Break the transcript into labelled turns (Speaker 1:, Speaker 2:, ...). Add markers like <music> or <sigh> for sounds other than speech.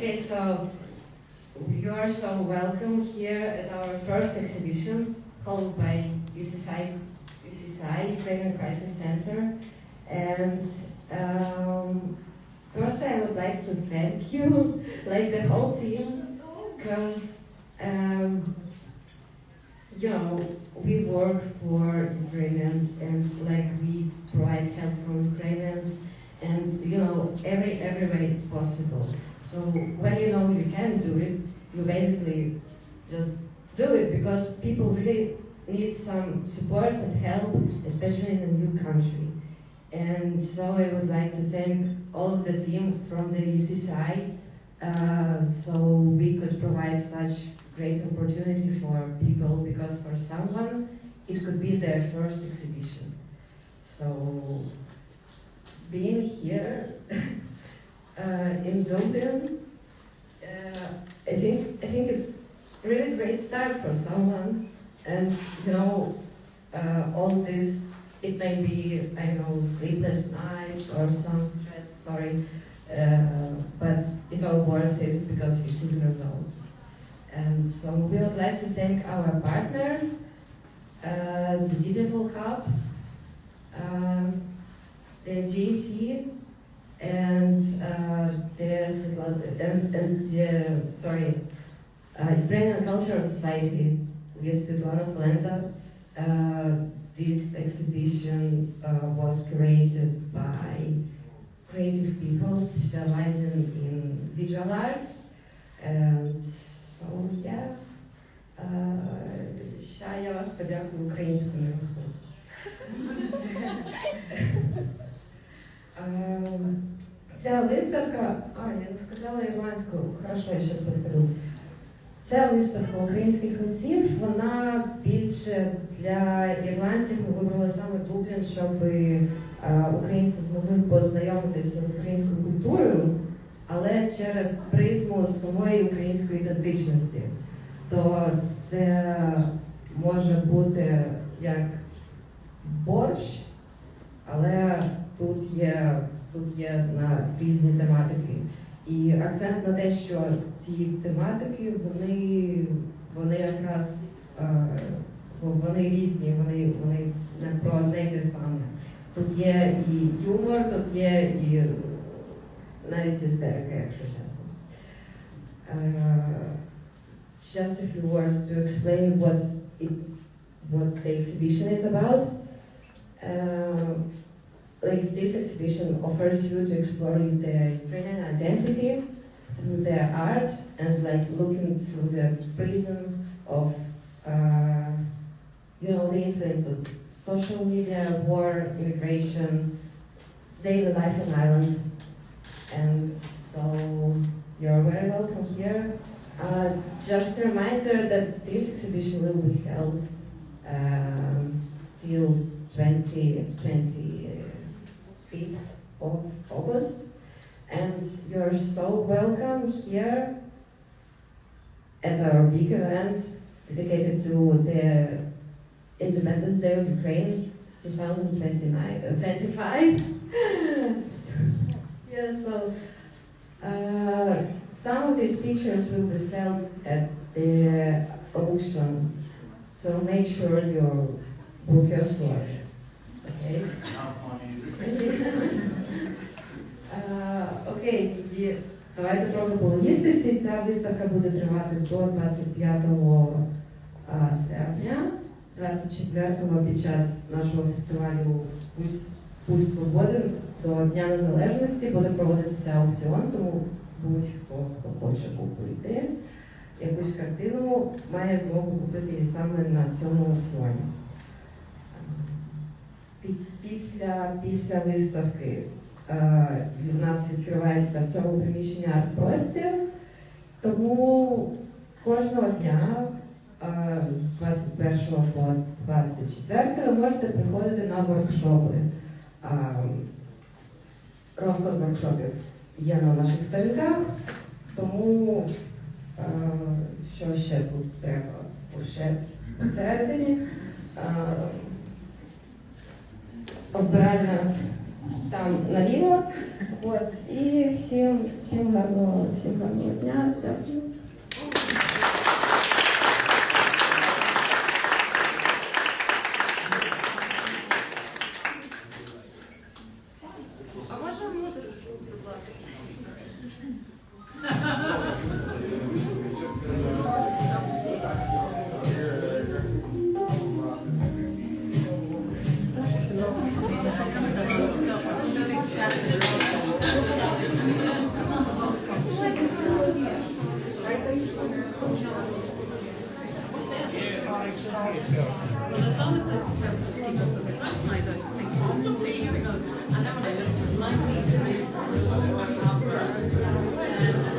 Speaker 1: Okay, so you are so welcome here at our first exhibition held by UCSI, UCSI Ukrainian Crisis Center. And um, first, I would like to thank you, <laughs> like the whole team, because um, you know we work for Ukrainians and like we provide help for Ukrainians and you know every every way possible. So when you know you can do it, you basically just do it because people really need some support and help, especially in a new country. And so I would like to thank all of the team from the UCSI uh, so we could provide such great opportunity for people because for someone it could be their first exhibition. So being here uh, uh, I think I think it's really great start for someone, and you know, uh, all this it may be I know sleepless nights or some stress, sorry, uh, but it's all worth it because you see the results. And so we would like to thank our partners, uh, the Digital Hub, um, the GC, and uh, the and, and the sorry, uh, Ukrainian Cultural Society with Svetlana Flenta. Uh, this exhibition uh, was created by creative people specializing in visual arts, and so yeah. Uh, Ща я вас подякую українською мовою. Ем, Ця виставка, а, я не сказала ірландською, хорошо, я зараз повторю. Ця виставка українських митців, вона більше для ірландців ми вибрали саме Дублін, щоб е, українці змогли познайомитися з українською культурою, але через призму самої української ідентичності. То це може бути як борщ, тут є, тут є на різні тематики. І акцент на те, що ці тематики, вони, вони якраз е, вони різні, вони, вони не про одне те саме. Тут є і юмор, тут є і навіть істерика, якщо чесно. Uh, just a few words to explain what's it, what the exhibition is about. Uh, like this exhibition offers you to explore the Ukrainian identity through their art and like looking through the prism of uh, you know the influence of social media, war, immigration, daily life in Ireland. And so you're very welcome here. Uh, just a reminder that this exhibition will be held um, till 2025th of August. And you're so welcome here at our big event dedicated to the Independence Day of Ukraine 2025. uh, <laughs> yeah, so uh, some of these pictures will be sold at the auction, so make sure you book your slot. Давайте трохи по логістиці. Ця виставка буде тривати до 25 е, серпня, 24-го під час нашого фестивалю Пульс, Пульс Свободи до Дня Незалежності буде проводитися аукціон, тому будь-хто, хто хоче купити якусь картину, має змогу купити її саме на цьому аукціоні. Після, після виставки від нас відкривається в цьому приміщенні арт-простір, тому кожного дня е, з 21 по 24 ви можете приходити на воркшопи. Е, Розклад воркшопів є на наших сторінках, тому е, що ще тут треба? Фуршет посередині. Е, обиральна там наліво. От, і всім, всім гарного, всім гарного дня. Дякую.
Speaker 2: А можна музику, будь ласка? And then when I looked at 19